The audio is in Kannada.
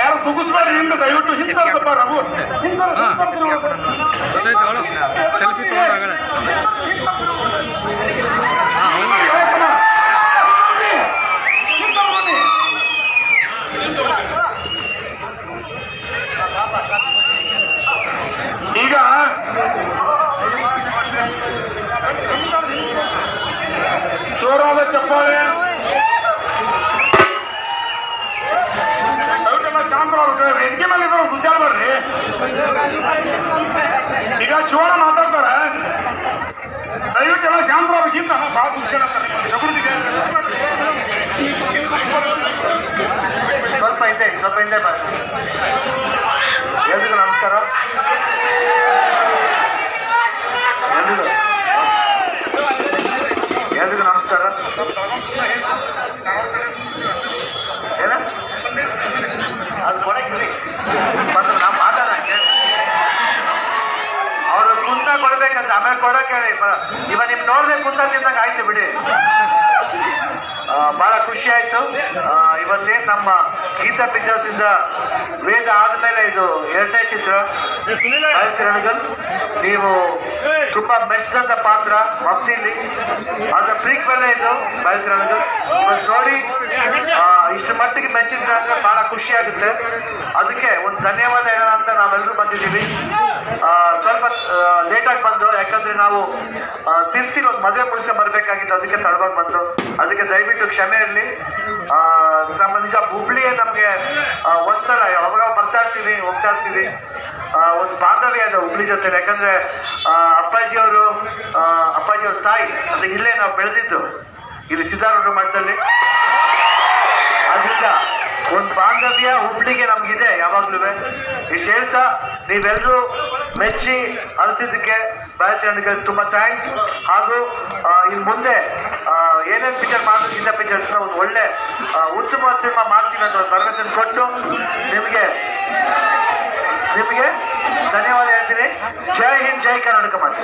ಯಾರು ತುಗಿಸ್ಬೇಡ್ರಿ ಹಿಂದೆ ದಯವಿಟ್ಟು ಹಿಂದೆ ನಾವು ಸೆಲ್ಫಿ ಈಗ ಜೋರಾದ ಚಪ್ಪಾಳೆ. ಈಗ ಶಿವಣ್ಣ ಮಾತಾಡ್ತಾರೆ. ದಯವಿಟ್ಟೆಲ್ಲ ಶಾಂತರಾಗ್ಬೇಕಿಂತ ಭಾಳ ಶಿಕ್ಷಣ ಸಗುಣಿಗೆ ಸ್ವಲ್ಪ ಹಿಂದೆ ಸ್ವಲ್ಪ ಹಿಂದೆ ಬನ್ನಿ ಎಲ್ರಿಗೂ ನಮಸ್ಕಾರ. ಎಲ್ರಿಗೂ. ಎಲ್ರಿಗೂ ನಮಸ್ಕಾರ. ಏನ? ಅದು ಕೊಡಕ್ಕಿರಿ ಮತ್ತೆ ನಾವು ಮಾತಾಡಕ್ಕೆ ಅವರು ಕುಂತ ಕೊಡ್ಬೇಕಂತ ಆಮೇಲೆ ಕೊಡೋಕೆ ಹೇಳಿ. ಇವ ನಿಮ್ ನೋಡ್ದೆ ಕುಂತ ತಿಂದಂಗೆ ಆಯ್ತು ಬಿಡಿ. ಬಹಳ ಖುಷಿ ಆಯ್ತು. ಇವತ್ತೇ ನಮ್ಮ ಗೀತ ಪಿಕ್ಚರ್ಸ್ ಇಂದ ವೇದ ಆದ್ಮೇಲೆ ಇದು ಎರಡನೇ ಚಿತ್ರ. ನೀವು ತುಂಬಾ ಅಂತ ಪಾತ್ರ ಮಫ್ತಿಲಿ ಅದ್ರ ಪ್ರೀಕ್ವೆಲ್ಲೇ ಇದು ರಣಗಲ್ ಇವತ್ತು ನೋಡಿ ಇಷ್ಟು ಮಟ್ಟಿಗೆ ಮೆಚ್ಚಿದ್ರೆ ಅಂದ್ರೆ ಬಹಳ ಖುಷಿ ಆಗುತ್ತೆ. ಅದಕ್ಕೆ ಒಂದು ಧನ್ಯವಾದ ಯಾಕಂದ್ರೆ ನಾವು ಸಿರ್ಸಿಲ್ ಒಂದು ಮದುವೆ ಪುರುಷ ಬರ್ಬೇಕಾಗಿತ್ತು, ಅದಕ್ಕೆ ತಡವಾಗಿ ಬಂತು. ಅದಕ್ಕೆ ದಯವಿಟ್ಟು ಕ್ಷಮೆ ಇರಲಿ. ನಮ್ಮ ನಿಜ ಹುಬ್ಳಿಯೇ ನಮಗೆ ಹೊಸ್ತರ ಯಾವಾಗ ಬರ್ತಾ ಇರ್ತೀವಿ, ಹೋಗ್ತಾ ಇರ್ತೀವಿ. ಒಂದು ಬಾಂಧವ್ಯ ಇದೆ ಹುಬ್ಳಿ ಜೊತೆ ಯಾಕಂದ್ರೆ ಅಪ್ಪಾಜಿ ಅವರು ಅಪ್ಪಾಜಿ ಅವ್ರ ತಾಯಿ, ಅದು ಇಲ್ಲೇ ನಾವು ಬೆಳೆದಿದ್ದು. ಇಲ್ಲಿ ಸಿದ್ದಾರೂಢ ಮಠದಲ್ಲಿ. ಅದರಿಂದ ಒಂದು ಬಾಂಧವ್ಯ ಹುಬ್ಳಿಗೆ ನಮ್ಗಿದೆ ಯಾವಾಗ್ಲೂ ಇಷ್ಟು ಹೇಳ್ತಾ ನೀವೆಲ್ಲರೂ ಮೆಚ್ಚಿ ಅನಿಸಿದ್ದಕ್ಕೆ ಬಾಯಚರಣಿಗೆ ತುಂಬಾ ಥ್ಯಾಂಕ್ಸ್ ಹಾಗೂ ಇನ್ನು ಮುಂದೆ ಏನೇನು ಪಿಕ್ಚರ್ ಮಾಡಿದ್ರು ಇಂಥ ಪಿಕ್ಚರ್ಸ್ ಒಂದು ಒಳ್ಳೆ ಉತ್ತಮ ಸಿನಿಮಾ ಮಾಡ್ತೀವಿ ಅಂತ ಭರವಸೆ ಕೊಟ್ಟು ನಿಮಗೆ ನಿಮಗೆ ಧನ್ಯವಾದ ಹೇಳ್ತೀನಿ. ಜೈ ಹಿಂದ್, ಜೈ ಕರ್ನಾಟಕ ಮಾತು.